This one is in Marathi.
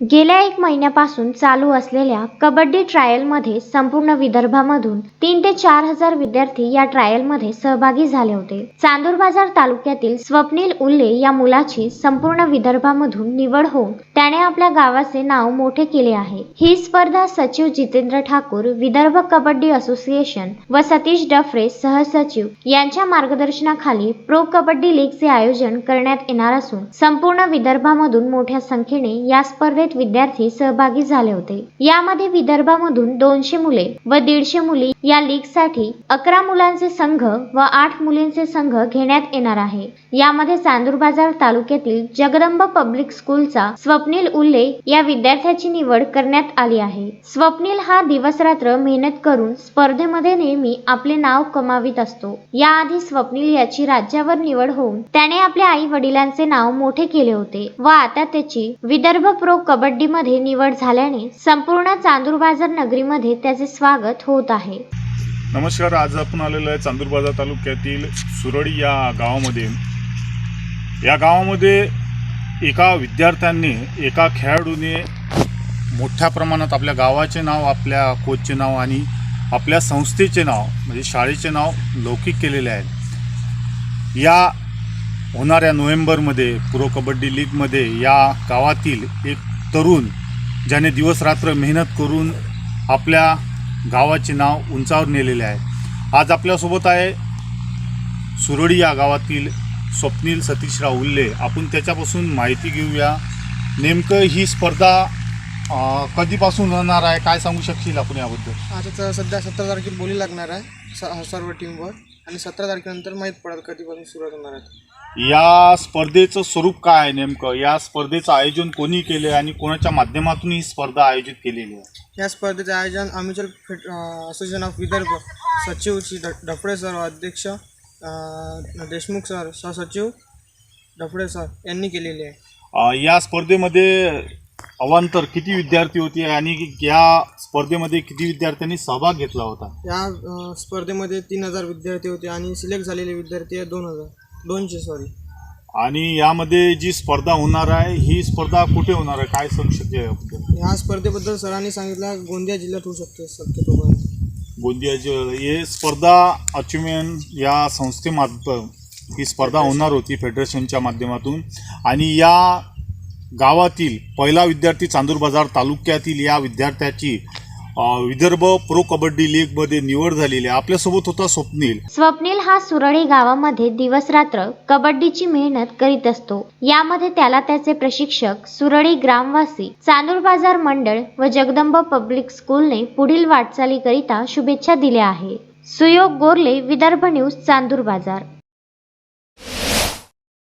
गेल्या एक महिन्यापासून चालू असलेल्या कबड्डी ट्रायलमध्ये संपूर्ण विदर्भामधून तीन ते चार हजार विद्यार्थी या ट्रायलमध्ये सहभागी झाले होते. चांदूर बाजार तालुक्यातील स्वप्नील उल्ले या मुलाची संपूर्ण विदर्भामधून निवड होऊन त्याने आपल्या गावाचे नाव मोठे केले आहे. ही स्पर्धा सचिव जितेंद्र ठाकूर विदर्भ कबड्डी असोसिएशन व सतीश डफरे सहसचिव यांच्या मार्गदर्शनाखाली प्रो कबड्डी लीगचे आयोजन करण्यात येणार असून संपूर्ण विदर्भामधून मोठ्या संख्येने या स्पर्धे स्पर्धेत विद्यार्थी सहभागी झाले होते. यामध्ये विदर्भामधून दोनशे मुले व दीडशे मुली या लीगसाठी अकरा मुलांचे संघ व आठ मुलींचे संघ घेण्यात येणार आहे. यामध्ये चांदूर बाजार तालुक्यातील जगदंब पब्लिक स्कूलचा स्वप्नील उल्ले या विद्यार्थ्याची निवड करण्यात आली आहे. स्वप्नील हा दिवस रात्र मेहनत करून स्पर्धेमध्ये नेहमी आपले नाव कमावित असतो. याआधी स्वप्नील याची राज्यावर निवड होऊन त्याने आपल्या आई वडिलांचे नाव मोठे केले होते व आता त्याची विदर्भ प्रो कबड्डीमध्ये निवड झाल्याने संपूर्ण चांदूर बाजार नगरीमध्ये त्याचे स्वागत होत आहे. नमस्कार आज आपण आलेलो आहे चांदूर बाजार तालुक्यातील सुरडी या गावामध्ये. या गावामध्ये एका विद्यार्थ्यांनी एका खेळाडूने मोठ्या प्रमाणात आपल्या गावाचे नाव आपल्या कोचचे नाव आणि आपल्या संस्थेचे नाव म्हणजे शाळेचे नाव लौकिक केलेले आहे या होणाऱ्या नोव्हेंबरमध्ये प्रो कबड्डी लीगमध्ये या गावातील एक तरुण ज्याने दिवसरात्र मेहनत करून आपल्या गावाचे नाव उंचावर नेलेले आहे. आज आपल्यासोबत आहे सुरडी या गावातील स्वप्नील सतीशराव उल्ले. आपण त्याच्यापासून माहिती घेऊया. नेमकं ही स्पर्धा कधीपासून होणार आहे? काय सांगू शकशील आपण याबद्दल? आता तर सध्या सत्तर तारखेला बोली लागणार आहे स सर्व टीमवर आणि सतरा तारखेनंतर माहीत पडेल कधीपासून सुरुवात होणार आहे. या स्पर्धेचं स्वरूप काय आहे नेमकं? या स्पर्धेचं आयोजन कोणी केले आणि कोणाच्या माध्यमातून ही स्पर्धा आयोजित केलेली आहे? या स्पर्धेचे आयोजन अमिचल फेट असोसिएशन ऑफ विदर्भ सचिव श्री डफडे सर अध्यक्ष अं, देशमुख सर सहसचिव डफडे सर यांनी केलेले आहे. अं, या स्पर्धेमध्ये अवांतर किती विद्यार्थी होते आणि या स्पर्धेमध्ये किती विद्यार्थ्यांनी सहभाग घेतला होता? या अं, स्पर्धेमध्ये तीन हजार विद्यार्थी होते आणि सिलेक्ट झालेले विद्यार्थी आहे दोन हजार दोनशे सॉरी आणि यामध्ये जी स्पर्धा होणार आहे ही स्पर्धा कुठे होणार आहे? काय सांगू शकते याबद्दल? ह्या स्पर्धेबद्दल सरांनी सांगितलं गोंदिया जिल्ह्यात होऊ शकते शक्यतोपर्यंत गोंदियाचे हे स्पर्धा अचीवमेंट या संस्थेमार्फत ही स्पर्धा होणार होती फेडरेशनच्या माध्यमातून. आणि या गावातील पहिला विद्यार्थी चांदूर बाजार तालुक्यातील या विद्यार्थ्याची विदर्भ प्रो कबड्डी लीगमध्ये निवड झालेली आहे. आपल्यासोबत होता स्वप्नील. स्वप्नील हा सुरळी गावामध्ये दिवस रात्र कबड्डीची मेहनत करीत असतो. यामध्ये त्याला त्याचे प्रशिक्षक सुरळी ग्रामवासी चांदूर बाजार मंडळ व जगदंब पब्लिक स्कूलने पुढील वाटचालीकरिता शुभेच्छा दिल्या आहे. सुयोग गोरले विदर्भ न्यूज चांदूर बाजार.